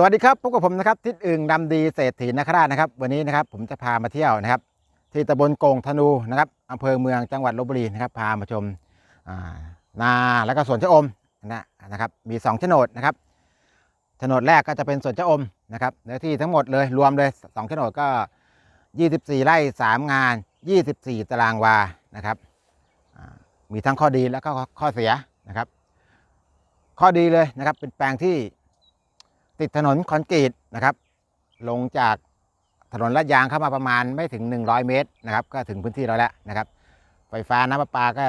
สวัสดีครับพบกับผมนะครับทิศอึ่งดำดีเศรษฐีนคราชนะครับวันนี้นะครับผมจะพามาเที่ยวนะครับ ที่ตำบลโกงธนูนะครับอำเภอเมืองจังหวัดลบบุรีนะครับพามาชมอ่านาแล้วก็สวนชะอมนะนะครับมี2โฉนดนะครับโฉนดแรกก็จะเป็นสวนชะอมนะครับเนื้อที่ทั้งหมดเลยรวมเลย2โฉนดก็ 24 ไร่ 3 งาน 24 ตารางวานะครับมีทั้งข้อดีแล้วก็ข้อเสียนะครับ ข้อดีเลยนะครับเป็นแปลงที่ ติดถนนคอนกรีตนะครับ ลงจากถนนลาดยางเข้ามาประมาณไม่ถึง 100 เมตรนะครับ ก็ถึงพื้นที่เราแล้วนะครับ ไฟฟ้าน้ำประปาก็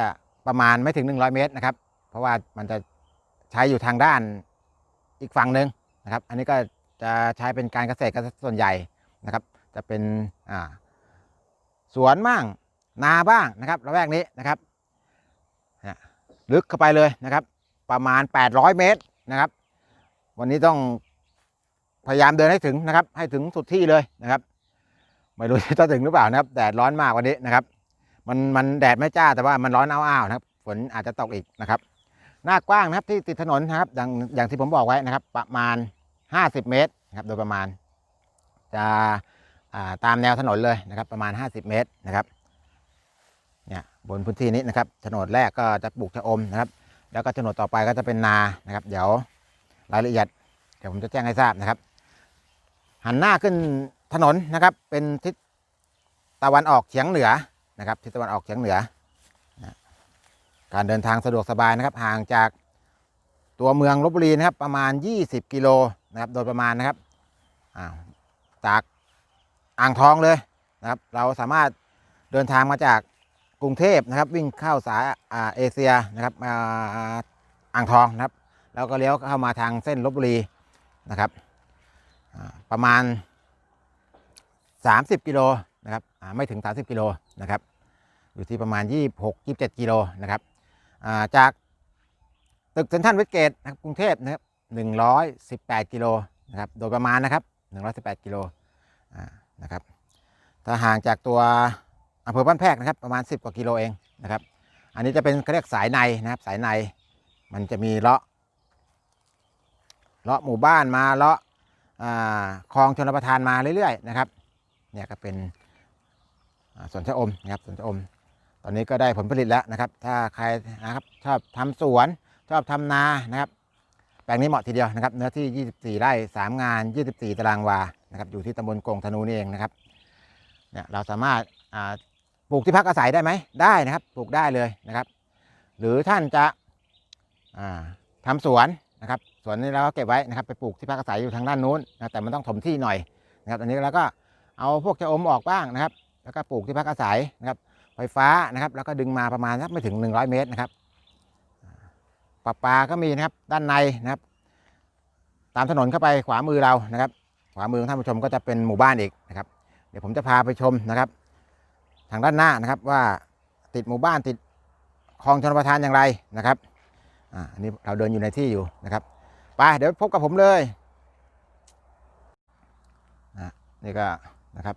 ประมาณไม่ถึง 100 เมตรนะครับ เพราะว่ามันจะใช้อยู่ทางด้านอีกฝั่งหนึ่งนะครับ อันนี้ก็จะใช้เป็นการเกษตรกันส่วนใหญ่นะครับ จะเป็นสวนบ้างนาบ้างนะครับระแวกนี้นะครับลึกเข้าไปเลยนะครับ ประมาณ 800 เมตรนะครับ วันนี้ต้อง พยายามเดินให้ถึงนะครับ ให้ถึงสุดที่เลยนะครับ ไม่รู้จะถึงหรือเปล่านะครับแดดร้อนมากวันนี้นะครับ มันมันแดดไม่จ้าแต่ว่ามันร้อนอ้าวๆนะครับ ฝนอาจจะตกอีกนะครับ หน้ากว้างนะครับที่ติดถนนนะครับ อย่างอย่างที่ผมบอกไว้นะครับ ประมาณ 50 เมตรนะครับ โดยประมาณ จะอ่าตามแนวถนนเลยนะครับ ประมาณ 50 เมตรนะครับเนี่ยบนพื้นที่นี้นะครับโฉนแรกก็จะปลูกชะอมนะครับ แล้วก็โฉนต่อไปก็จะเป็นนานะครับ เดี๋ยวรายละเอียดเดี๋ยวผมจะแจ้งให้ทราบนะครับ หันหน้าขึ้นถนนนะครับ เป็นทิศตะวันออกเฉียงเหนือนะครับ ทิศตะวันออกเฉียงเหนือนะการเดินทางสะดวกสบายนะครับ ห่างจากตัวเมืองลบบุรีนะครับ ประมาณ 20 กิโลนะครับ โดยประมาณนะครับาจากอ่างทองเลยนะครับ เราสามารถเดินทางมาจากกรุงเทพนะครับ วิ่งเข้าสายอาเอเชียนะครับมาอ่างทองนะครับ แล้วก็เลี้ยวเข้ามาทางเส้นลบบุรีนะครับ ประมาณ 30 กิโลนะครับไม่ถึง 30 กิโลนะครับอยู่ที่ประมาณ 26 27 กิโลนะครับจากตึกเซ็นทรัลเวสเกตนะครับกรุงเทพนะครับ118 กิโลนะครับโดยประมาณนะครับ 118 กิโลนะครับถ้าห่างจากตัวอำเภอบ้านแพรกนะครับประมาณ 10 กว่ากิโลเองนะครับอันนี้จะเป็นเขาเรียกสายในนะครับสายในมันจะมีเลาะเลาะหมู่บ้านมาเลาะ คลองชนประทานมาเรื่อยๆนะครับเนี่ยก็เป็นสวนชะอมนะครับสวนชะอม ตอนนี้ก็ได้ผลผลิตแล้วนะครับ ถ้าใครนะครับชอบทำสวนชอบทำนานะครับแปลงนี้เหมาะทีเดียวนะครับ เนื้อที่ 24 ไร่ 3 งาน 24 ตารางวานะครับอยู่ที่ตำบลกงธนูนี่เองนะครับเนี่ยเราสามารถปลูกที่พักอาศัยได้ไหมได้นะครับ ปลูกได้เลยนะครับ หรือท่านจะาทำสวนนะครับ สวนนี้เราก็เก็บไว้นะครับไปปลูกที่พักอาศัยอยู่ทางด้านนู้นนะแต่มันต้องถมที่หน่อยนะครับอันนี้เราก็เอาพวกชะอมออกบ้างนะครับ แล้วก็ปลูกที่พักอาศัยนะครับ ไฟฟ้านะครับ แล้วก็ดึงมาประมาณสักไม่ถึง 100 เมตรนะครับปลาปลาก็มีนะครับด้านในนะครับ ตามถนนเข้าไปขวามือเรานะครับ ขวามือของท่านผู้ชมก็จะเป็นหมู่บ้านอีกนะครับ เดี๋ยวผมจะพาไปชมนะครับ ทางด้านหน้านะครับว่าติดหมู่บ้านติดคลองชนประทานอย่างไรนะครับอ่าอันนี้เราเดินอยู่ในที่อยู่นะครับ ไปเดี๋ยวพบกับผมเลยอะนี่ก็นะครับ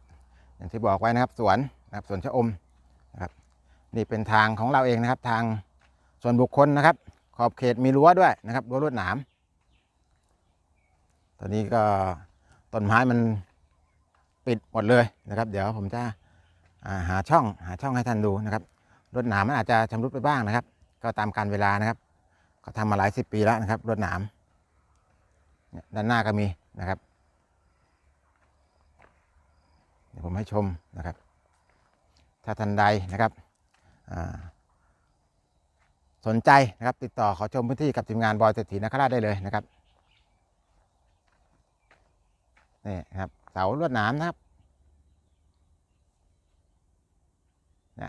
อย่างที่บอกไว้นะครับสวนนะครับสวนชะอมนะครับนี่เป็นทางของเราเองนะครับ ทางส่วนบุคคลนะครับ ขอบเขตมีรั้วด้วยนะครับรั้วลวดหนามตอนนี้ก็ต้นไม้มันปิดหมดเลยนะครับ เดี๋ยวผมจะาหาช่องหาช่องให้ท่านดูนะครับรวดหนามมันอาจจะชำรุดไปบ้างนะครับ ก็ตามการเวลานะครับ ก็ทำมาหลายสิบปีแล้วนะครับรวดหนาม ด้านหน้าก็มีนะครับ เดี๋ยวผมให้ชมนะครับ ถ้าท่านใดนะครับสนใจนะครับติดต่อขอชมพื้นที่กับทีมงานบอยเศรษฐีนคราชได้เลยนะครับนี่ครับเสาลวดหนามนะครับนี่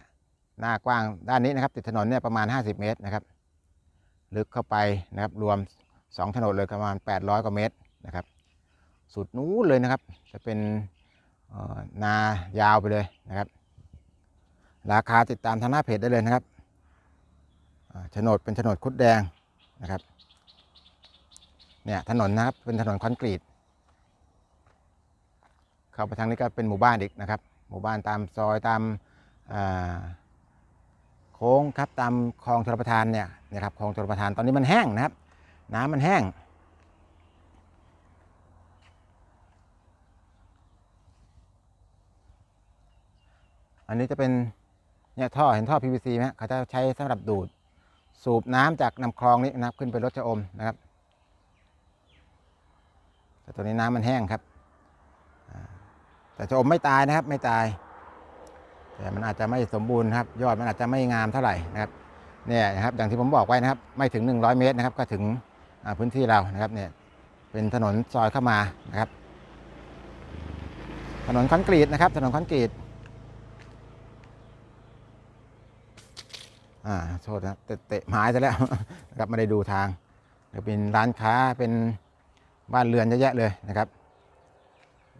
หน้ากว้างด้านนี้นะครับ ติดถนนเนี่ยประมาณ 50 เมตรนะครับ ลึกเข้าไปนะครับรวม 2ถนนเลยประมาณ 800 กว่าเมตรนะครับ สุดนู้นเลยนะครับ จะเป็นนายาวไปเลยนะครับ ราคาติดตามทางหน้าเพจได้เลยนะครับโฉนดเป็นโฉนดคุดแดงนะครับ เนี่ยถนนนะครับเป็นถนนคอนกรีต เข้าไปทางนี้ก็เป็นหมู่บ้านอีกนะครับ หมู่บ้านตามซอยตามาโค้งครับตามคลองชลประทานเนี่ยนะครับคลองชลประทานตอนนี้มันแห้งนะครับ น้ำมันแห้ง อันนี้จะเป็นเนี่ยท่อเห็นท่อ PVC ไหมเขาจะใช้สำหรับดูด สูบน้ำจากลำคลองนี้นับขึ้นไปรถจะอมนะครับแต่ตัวนี้น้ำมันแห้งครับ แต่จะอมไม่ตายนะครับไม่ตาย แต่มันอาจจะไม่สมบูรณ์ครับ ยอดมันอาจจะไม่งามเท่าไหร่นะครับเนี่ยนะครับอย่างที่ผมบอกไว้นะครับ ไม่ถึง 100 เมตรนะครับ ก็ถึง พื้นที่เรานะครับเนี่ยเป็นถนนซอยเข้ามานะครับ ถนนคอนกรีตนะครับ ถนนคอนกรีตอ่าโทษนะเตะเตะไม้ซะแล้วนะครับไม่ได้ดูทางเดี๋ยวเป็นร้านค้าเป็นบ้านเรือนเยอะแยะเลยนะครับ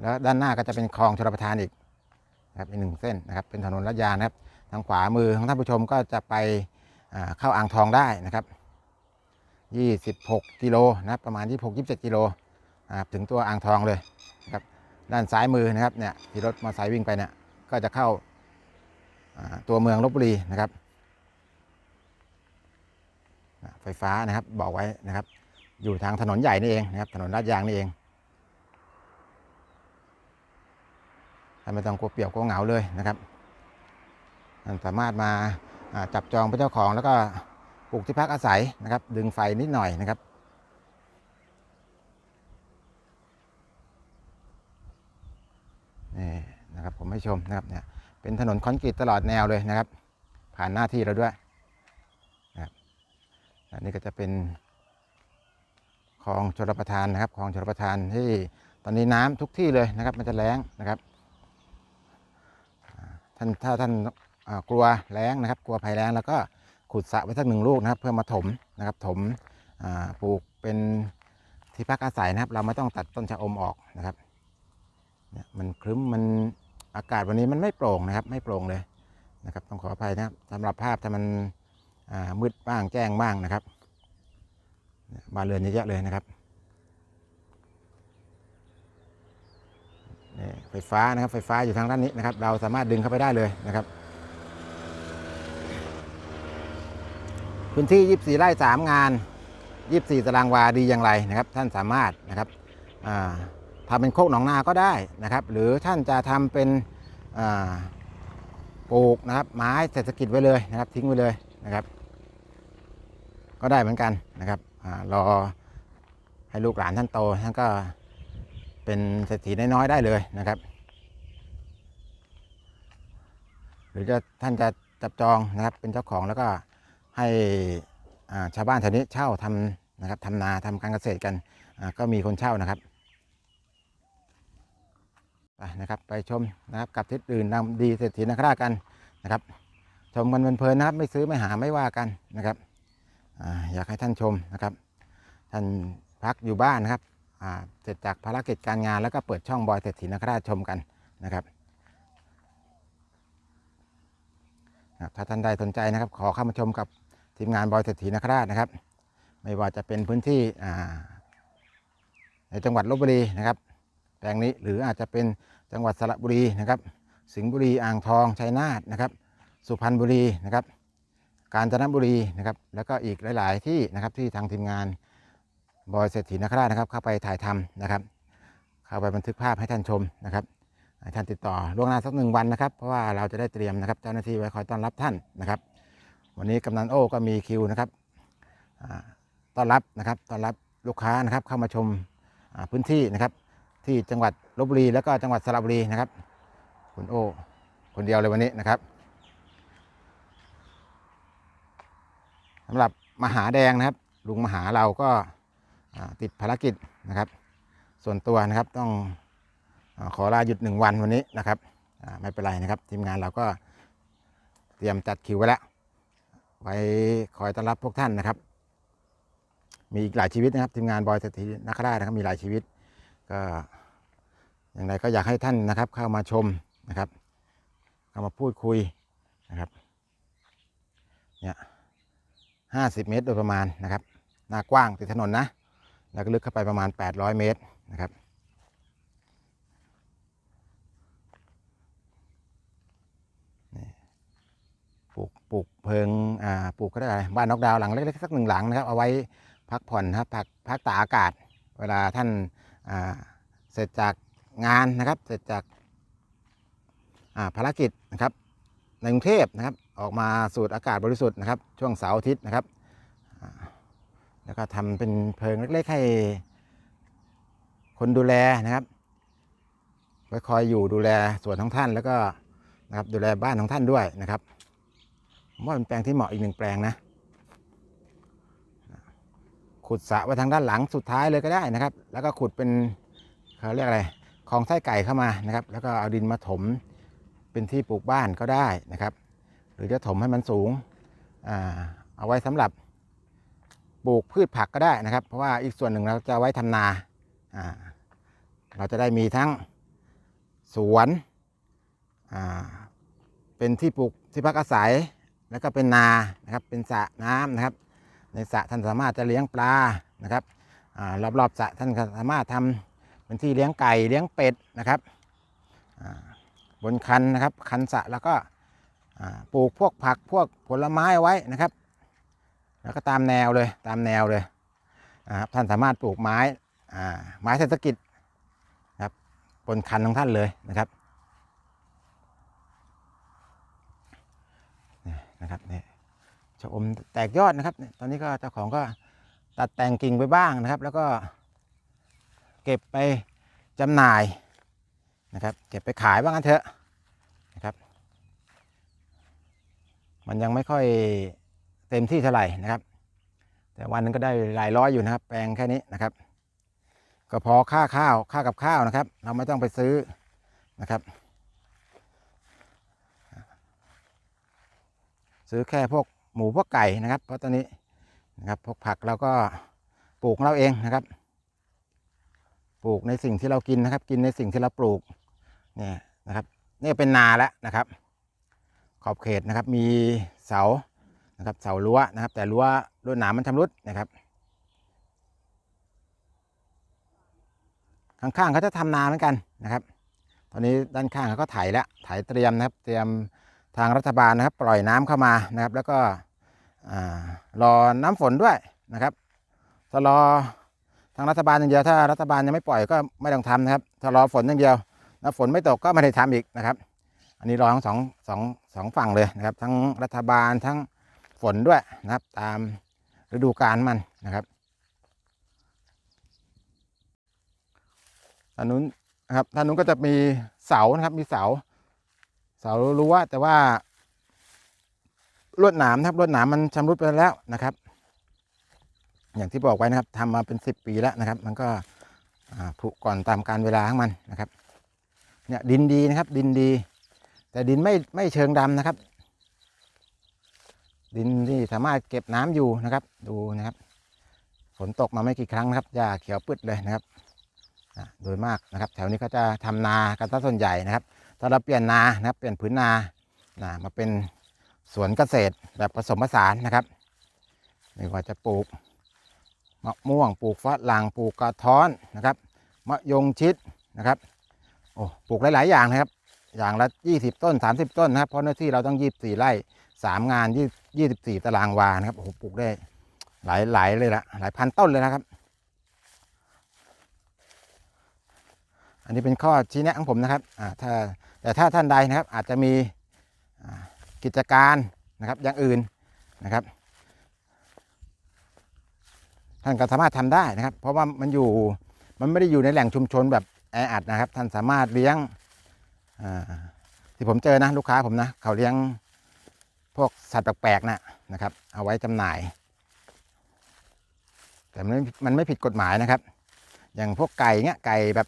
แล้วด้านหน้าก็จะเป็นคลองชลประทานอีกนะครับอีกหนึ่งเส้นนะครับ เป็นถนนลาดยานะครับ ทางขวามือของท่านผู้ชมก็จะไปเข้าอ่างทองได้นะครับ 26 กิโลนะครับประมาณ 26-27 กิโลนะครับถึงตัวอ่างทองเลยนะครับด้านซ้ายมือนะครับเนี่ยที่รถมอเตอร์ไซค์วิ่งไปเนี่ยก็จะเข้าตัวเมืองลบบุรีนะครับ ไฟฟ้านะครับบอกไว้นะครับ อยู่ทางถนนใหญ่นี่เองนะครับถนนลาดยางนี่เองไม่ต้องกลัวเปียวกลัวเหงาเลยนะครับ สามารถมาอ่าจับจองเป็นเจ้าของแล้วก็ ปลูกที่พักอาศัยนะครับ ดึงไฟนิดหน่อยนะครับ นี่นะครับผมให้ชมนะครับเนี่ยเป็นถนนคอนกรีตตลอดแนวเลยนะครับ ผ่านหน้าที่เราด้วยนะครับอันนี้ก็จะเป็นคลองชลประทานนะครับคลองชลประทานที่ตอนนี้น้ำทุกที่เลยนะครับ มันจะแล้งนะครับท่านถ้าท่านกลัวแล้งนะครับ กลัวภัยแล้งแล้วก็ ขุดสระไว้สักหนึ่งลูกนะครับ เพื่อมาถมนะครับ ถมปลูกเป็นที่พักอาศัยนะครับ เราไม่ต้องตัดต้นชะอมออกนะครับเนี่ยมันครึ้มมันอากาศวันนี้มันไม่โปร่งนะครับ ไม่โปร่งเลยนะครับ ต้องขออภัยนะครับสำหรับภาพถ้ามันมืดบ้างแจ้งบ้างนะครับบานเรือนเยอะแยะเลยนะครับนี่ไฟฟ้านะครับไฟฟ้าอยู่ทางด้านนี้นะครับ เราสามารถดึงเข้าไปได้เลยนะครับ พื้นที่ 24 ไร่ 3 งาน 24 ตารางวาดีอย่างไรนะครับ ท่านสามารถนะครับอ่าทำเป็นโคกหนองนาก็ได้นะครับ หรือท่านจะทำเป็นปลูกนะครับไม้เศรษฐกิจไว้เลยนะครับ ทิ้งไว้เลยนะครับ ก็ได้เหมือนกันนะครับอรอให้ลูกหลานท่านโตท่านก็เป็นเศรษฐีน้อยๆได้เลยนะครับ หรือจะท่านจะจับจองนะครับเป็นเจ้าของแล้วก็ ให้ชาวบ้านแถวนี้เช่าทำนะครับทำนาทำการเกษตรกันก็มีคนเช่านะครับไปนะครับไปชมนะครับกับทิศอื่นนำดีเศรษฐีนักราชกันนะครับ ชมกันเพลินนะครับ ไม่ซื้อไม่หาไม่ว่ากันนะครับออยากให้ท่านชมนะครับ ท่านพักอยู่บ้านนะครับเสร็จจากภารกิจการงานแล้วก็เปิดช่องบอยเศรษฐีนักราชชมกันนะครับครับถ้าท่านใดสนใจนะครับ ขอเข้ามาชมกับ ทีมงานบอยเศรษฐีนักราชนะครับ ไม่ว่าจะเป็นพื้นที่ในจังหวัดลบบุรีนะครับแปลงนี้หรืออาจจะเป็นจังหวัดสระบุรีนะครับ สิงห์บุรีอ่างทองชัยนาทนะครับ สุพรรณบุรีนะครับ กาญจนบุรีนะครับ แล้วก็อีกหลาย ๆ ที่นะครับที่ทางทีมงานบอยเศรษฐีนคราชนะครับ เข้าไปถ่ายทำนะครับ เข้าไปบันทึกภาพให้ท่านชมนะครับท่านติดต่อล่วงหน้าสักหนึ่งวันนะครับ เพราะว่าเราจะได้เตรียมนะครับเจ้าหน้าที่ไว้คอยต้อนรับท่านนะครับ วันนี้กำนันโอ้ก็มีคิวนะครับต้อนรับนะครับต้อนรับลูกค้านะครับเข้ามาชมาพื้นที่นะครับ ที่จังหวัดลบบุรีแล้วก็จังหวัดสระบุรีนะครับ คุณโอ้คนเดียวเลยวันนี้นะครับสำหรับมหาแดงนะครับ ลุงมหาเราก็ติดภารกิจนะครับ ส่วนตัวนะครับต้องอขอลาหยุดหนึ่งวันวันนี้นะครับไม่เป็นไรนะครับ ทีมงานเราก็เตรียมจัดคิวไว้แล้ว ไว้คอยต้อนรับพวกท่านนะครับ มีอีกหลายชีวิตนะครับทีมงานบอยเศรษฐีนักราชนะครับมีหลายชีวิต ก็อย่างไรก็อยากให้ท่านนะครับ เข้ามาชมนะครับ เข้ามาพูดคุยนะครับเนี่ยห้าสิบเมตรโดยประมาณนะครับ หน้ากว้างติดถนนนะ แล้วก็ลึกเข้าไปประมาณ 800 เมตรนะครับ ปลูกปลูกเพิงอ่าปลูกก็ได้อะไรบ้านนอกดาวหลังเล็กๆสักหนึ่งหลังนะครับ เอาไว้พักผ่อนนะครับพักพักตากอากาศ เวลาท่านอ่าเสร็จจากงานนะครับ เสร็จจากอ่าภารกิจนะครับ ในกรุงเทพนะครับ ออกมาสูดอากาศบริสุทธิ์นะครับ ช่วงเสาร์อาทิตย์นะครับแล้วก็ทำเป็นเพลิงเล็กๆให้คนดูแลนะครับไว้คอยอยู่ดูแลสวนของท่านแล้วก็นะครับดูแลบ้านของท่านด้วยนะครับ ผมว่าเป็นแปลงที่เหมาะอีกหนึ่งแปลงนะขุดสระไว้ทางด้านหลังสุดท้ายเลยก็ได้นะครับ แล้วก็ขุดเป็นเขาเรียกอะไรคลองไส้ไก่เข้ามานะครับ แล้วก็เอาดินมาถมเป็นที่ปลูกบ้านก็ได้นะครับ หรือจะถมให้มันสูงอเอาไว้สำหรับปลูกพืชผักก็ได้นะครับ เพราะว่าอีกส่วนหนึ่งเราจะไว้ทำนาอ่าเราจะได้มีทั้งสวนเป็นที่ปลูกที่พักอาศัย แล้วก็เป็นนานะครับเป็นสระน้ำนะครับ ในสระท่านสามารถจะเลี้ยงปลานะครับอารอบๆสระท่านสามารถทำเป็นที่เลี้ยงไก่เลี้ยงเป็ดนะครับบนคันนะครับคันสระแล้วก็ปลูกพวกผักพวกผลไม้ไว้นะครับ แล้วก็ตามแนวเลยตามแนวเลยนะครับท่านสามารถปลูกไม้ไม้เศรษฐกิจครับบนคันของท่านเลยนะครับ นะครับนี่ชะอมแตกยอดนะครับ ตอนนี้ก็เจ้าของก็ตัดแต่งกิ่งไปบ้างนะครับ แล้วก็เก็บไปจำหน่ายนะครับ เก็บไปขายบ้างกันเถอะนะครับ มันยังไม่ค่อยเต็มที่เท่าไหร่นะครับ แต่วันนึงก็ได้หลายร้อยอยู่นะครับ แปลงแค่นี้นะครับ ก็พอค่าข้าวค่ากับข้าวนะครับ เราไม่ต้องไปซื้อนะครับ ซื้อแค่พวกหมูพวกไก่นะครับ เพราะตอนนี้นะครับพวกผักเราก็ปลูกเราเองนะครับ ปลูกในสิ่งที่เรากินนะครับ กินในสิ่งที่เราปลูกเนี่ยนะครับนี่เป็นนาแล้วนะครับ ขอบเขตนะครับมีเสานะครับเสารั้วนะครับ แต่รั้วรั้วหนามมันชำรุดนะครับ ข้างๆเขาจะทำนาเหมือนกันนะครับ ตอนนี้ด้านข้างเขาก็ไถแล้วไถเตรียมนะครับ เตรียม ทางรัฐบาลนะครับ ปล่อยน้ำเข้ามานะครับ แล้วก็รอน้ำฝนด้วยนะครับถ้ารอทางรัฐบาลอย่างเดียวถ้ารัฐบาลยังไม่ปล่อยก็ไม่ต้องทำนะครับถ้ารอฝนอย่างเดียวแล้วฝนไม่ตกก็ไม่ได้ทำอีกนะครับ อันนี้รอทั้งสองสองสองฝั่งเลยนะครับ ทั้งรัฐบาลทั้งฝนด้วยนะครับ ตามฤดูกาลมันนะครับทานู้นนะครับทานู้นก็จะมีเสานะครับมีเสา เสารั้วแต่ว่าลวดหนามนะครับลวดหนามมันชำรุดไปแล้วนะครับ อย่างที่บอกไว้นะครับทำมาเป็นสิบปีแล้วนะครับ มันก็ผุก่อนตามการเวลาของมันนะครับเนี่ยดินดีนะครับ ดินดี แต่ดินไม่ไม่เชิงดำนะครับ ดินที่สามารถเก็บน้ำอยู่นะครับ ดูนะครับ ฝนตกมาไม่กี่ครั้งนะครับหญ้าเขียวปึ๊ดเลยนะครับโดยมากนะครับ แถวนี้เขาจะทำนากันซะส่วนใหญ่นะครับ ถ้าเราเปลี่ยนนานะครับ เปลี่ยนผืนนานะมาเป็นสวนเกษตรแบบผสมผสานนะครับไม่ว่าจะปลูกมะม่วงปลูกฝรั่งปลูกกระท้อนนะครับมะยงชิดนะครับโอ้ปลูกหลาย ๆ อย่างนะครับ อย่างละ 20 ต้น 30 ต้นนะครับเพราะเนื้อที่เราต้อง 24 ไร่ 3 งาน 24 ตารางวานะครับโอ้โหปลูกได้หลายหลายเลยละหลายพันต้นเลยนะครับ อันนี้เป็นข้อชี้แนะของผมนะครับอ่าถ้า แต่ถ้าท่านใดนะครับอาจจะมีกิจการนะครับอย่างอื่นนะครับ ท่านก็สามารถทำได้นะครับ เพราะว่ามันอยู่มันไม่ได้อยู่ในแหล่งชุมชนแบบแออัดนะครับ ท่านสามารถเลี้ยงที่ผมเจอนะลูกค้าผมนะเขาเลี้ยงพวกสัตว์แปลกๆนะนะครับ เอาไว้จำหน่าย แต่มันมันไม่ผิดกฎหมายนะครับ อย่างพวกไก่เงี้ยไก่แบบ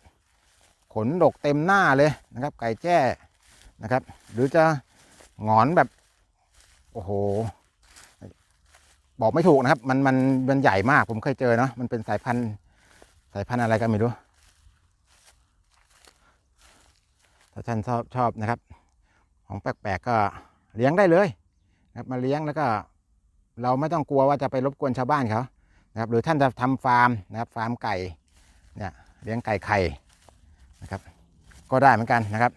ขนดกเต็มหน้าเลยนะครับ ไก่แจ้นะครับ หรือจะหงอนแบบ โอ้โห บอกไม่ถูกนะครับ มันมันมันใหญ่มากผมเคยเจอเนาะมันเป็นสายพันธุ์สายพันธุ์อะไรก็ไม่รู้ถ้าท่านชอบชอบนะครับ ของแปลกๆก็เลี้ยงได้เลยนะครับมาเลี้ยงแล้วก็ เราไม่ต้องกลัวว่าจะไปรบกวนชาวบ้านเขานะครับ หรือท่านจะทำฟาร์มนะครับ ฟาร์มไก่เนี่ยเลี้ยงไก่ไข่ะครับ ก็ได้เหมือนกันนะครับ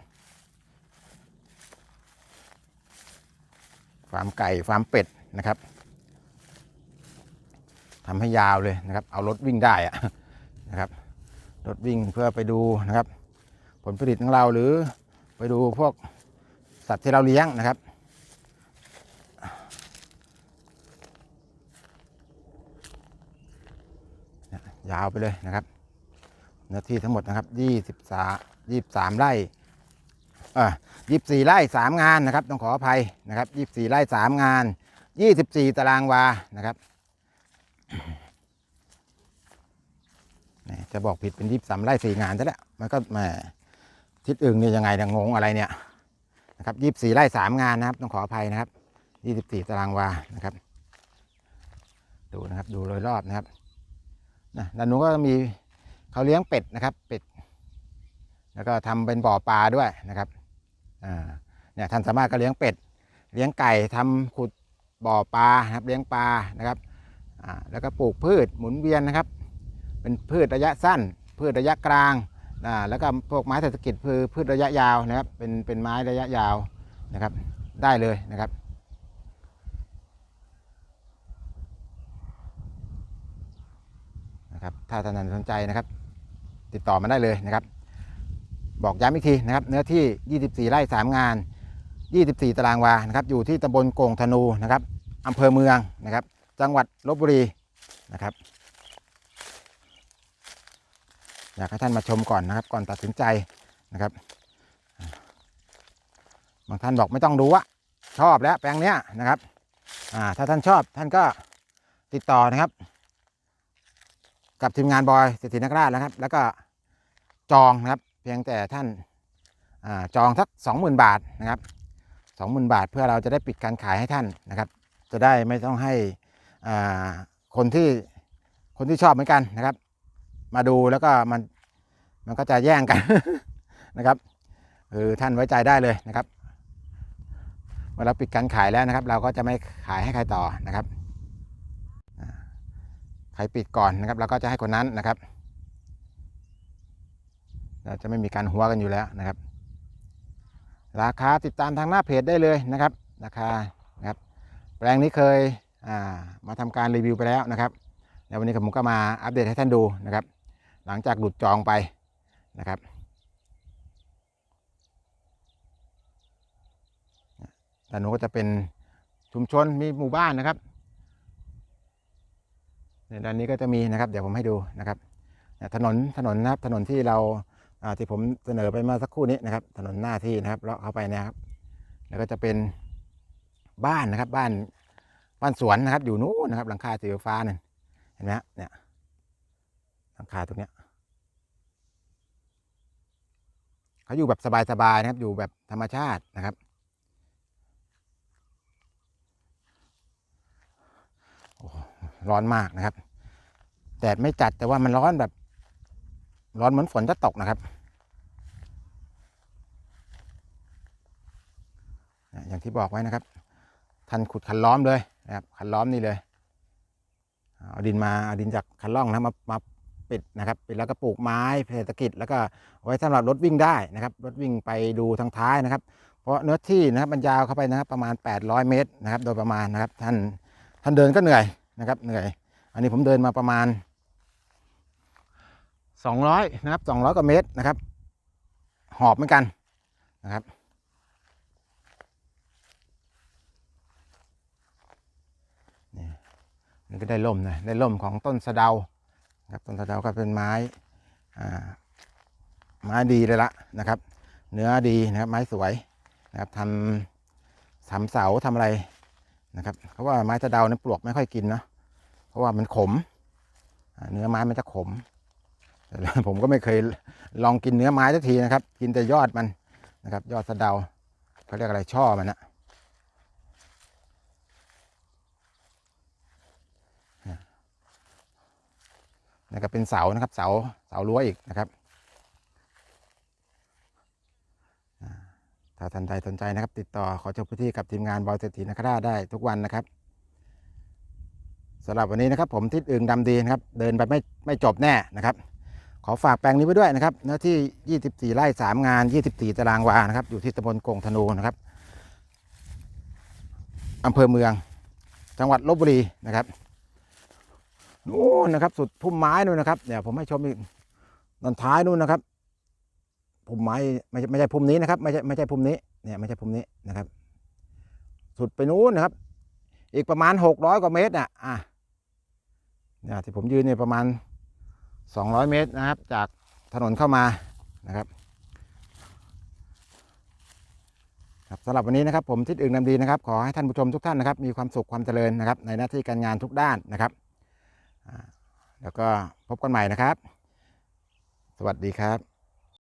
ฟาร์มไก่ฟาร์มเป็ดนะครับทำให้ยาวเลยนะครับ เอารถวิ่งได้นะครับรถวิ่งเพื่อไปดูนะครับ ผลผลิตของเราหรือไปดูพวกสัตว์ที่เราเลี้ยงนะครับยาวไปเลยนะครับ เนื้อที่ทั้งหมดนะครับยี่สิบสายี่สามไร่เออยี่สี่ไร่สามงานนะครับ ต้องขออภัยนะครับยี่สี่ไร่สามงานยี่สิบสี่ตารางวานะครับจะบอกผิดเป็นยี่สามไร่สี่งานซะแล้วมันก็แหมทิศอื่นเนี่ยยังไงเนี่ยงงอะไรเนี่ยนะครับยี่สี่ไร่สามงานนะครับ ต้องขออภัยนะครับยี่สิบสี่ตารางวานะครับ ดูนะครับ ดูโดยรอบนะครับนะด้านนู้นก็มี เขาเลี้ยงเป็ดนะครับ เป็ด แล้วก็ทำเป็นบ่อปลาด้วยนะครับอ่าเนี่ยท่านสามารถก็เลี้ยงเป็ด เลี้ยงไก่ทำขุดบ่อปลาครับ เลี้ยงปลานะครับอ่าแล้วก็ปลูกพืชหมุนเวียนนะครับ เป็นพืชระยะสั้น พืชระยะกลางอ่าแล้วก็พวกไม้เศรษฐกิจพืชพืชระยะยาวนะครับ เป็นเป็นไม้ระยะยาวนะครับ ได้เลยนะครับนะครับถ้าท่านสนใจนะครับ ติดต่อมาได้เลยนะครับ บอกย้ำอีกทีนะครับ เนื้อที่ 24 ไร่ 3 งาน 24 ตารางวานะครับ อยู่ที่ตำบลโกงธนูนะครับอำเภอเมืองนะครับ จังหวัดลบบุรีนะครับ อยากให้ท่านมาชมก่อนนะครับ ก่อนตัดสินใจนะครับ บางท่านบอกไม่ต้องดูว่าชอบแล้วแปลงเนี้ยนะครับ อ่า ถ้าท่านชอบท่านก็ติดต่อนะครับ กับทีมงานบอยเศรษฐีนักราชนะครับ แล้วก็จองนะครับ เพียงแต่ท่านอาจองสักสองหมื่นบาทนะครับสองหมื่นบาทเพื่อเราจะได้ปิดการขายให้ท่านนะครับ จะได้ไม่ต้องให้คนที่คนที่ชอบเหมือนกันนะครับ มาดูแล้วก็มันมันก็จะแย่งกันนะครับคือท่านไว้ใจได้เลยนะครับเมื่อเราปิดการขายแล้วนะครับ เราก็จะไม่ขายให้ใครต่อนะครับ ใครปิดก่อนนะครับเราก็จะให้คนนั้นนะครับ เราจะไม่มีการหัวกันอยู่แล้วนะครับ ราคาติดตามทางหน้าเพจได้เลยนะครับ ราคานะครับ แปลงนี้เคยามาทำการรีวิวไปแล้วนะครับแล้ววันนี้ผมก็มาอัปเดตให้ท่านดูนะครับ หลังจากหลุดจองไปนะครับด้านโน้นก็จะเป็นชุมชนมีหมู่บ้านนะครับ ด้านนี้ก็จะมีนะครับ เดี๋ยวผมให้ดูนะครับถนนถนนนะครับถนนที่เราอ่าที่ผมเสนอไปเมื่อสักครู่นี้นะครับ ถนนหน้าที่นะครับเลาะเข้าไปนะครับ แล้วก็จะเป็นบ้านนะครับ บ้านบ้านสวนนะครับ อยู่นู้นนะครับ หลังคาสีฟ้านั่นเห็นไหมฮะเนี่ยหลังคาตรงเนี้ยเขาอยู่แบบสบายๆนะครับ อยู่แบบธรรมชาตินะครับ ร้อนมากนะครับแดดไม่จัดแต่ว่ามันร้อนแบบ ร้อนเหมือนฝนจะตกนะครับ อย่างที่บอกไว้นะครับท่านขุดคันล้อมเลยนะครับคันล้อมนี่เลยเอาดินมาเอาดินจากคันล่องนะมามาปิดนะครับปิดแล้วก็ปลูกไม้เศรษฐกิจแล้วก็ไว้สำหรับรถวิ่งได้นะครับ รถวิ่งไปดูทางท้ายนะครับ เพราะเนื้อที่นะครับมันยาวเข้าไปนะครับประมาณ 800 เมตรนะครับ โดยประมาณนะครับ ท่านท่านเดินก็เหนื่อย นะครับเหนื่อย อันนี้ผมเดินมาประมาณ 200 นะครับ 200กว่าเมตรนะครับ หอบเหมือนกันนะครับนี่นี่ก็ได้ล่มนะได้ล่มของต้นสะเดาครับต้นสะเดาก็เป็นไม้อ่าไม้ดีเลยละนะครับ เนื้อดีนะครับไม้สวยนะครับทำทำเสาทำอะไรนะครับ เพราะว่าไม้สะเดาเนี่ยปลวกไม่ค่อยกินเนาะ เพราะว่ามันขม เนื้อไม้มันจะขม แต่ผมก็ไม่เคยลองกินเนื้อไม้สักทีนะครับ กินแต่ยอดมันนะครับ ยอดสะเดาเขาเรียกอะไรช่อมันนะนี่ก็เป็นเสานะครับเสาเสารั้วอีกนะครับถ้าท่านใดสนใจนะครับ ติดต่อขอเจ้าพื้นที่กับทีมงานบอยเศรษฐีนคราได้ทุกวันนะครับ สำหรับวันนี้นะครับผมทิศอึ่งดำดีนะครับ เดินไปไม่ไม่จบแน่นะครับ ขอฝากแปลงนี้ไว้ด้วยนะครับเนื้อที่ 24 ไร่ 3 งาน 24 ตารางวานะครับ อยู่ที่ตำบลกงธนูนะครับอำเภอเมือง จังหวัดลบบุรีนะครับนู่นนะครับ สุดพุ่มไม้นู่นนะครับเนี่ยวผมให้ชมอีกด้านท้ายนู่นนะครับพุ่มไม้ไม่ใช่ไม่ใช่พุ่มนี้นะครับ ไม่ใช่ไม่ใช่พุ่มนี้เนี่ยไม่ใช่พุ่มนี้นะครับ สุดไปนู้นนะครับ อีกประมาณหกร้อยกว่าเมตรอะอะ เนี่ยที่ผมยืนเนี่ยประมาณ 200 เมตรนะครับ จากถนนเข้ามานะครับครับสำหรับวันนี้นะครับผมทิศอึ่งนำดีนะครับ ขอให้ท่านผู้ชมทุกท่านนะครับ มีความสุขความเจริญนะครับ ในหน้าที่การงานทุกด้านนะครับแล้วก็พบกันใหม่นะครับ สวัสดีครับ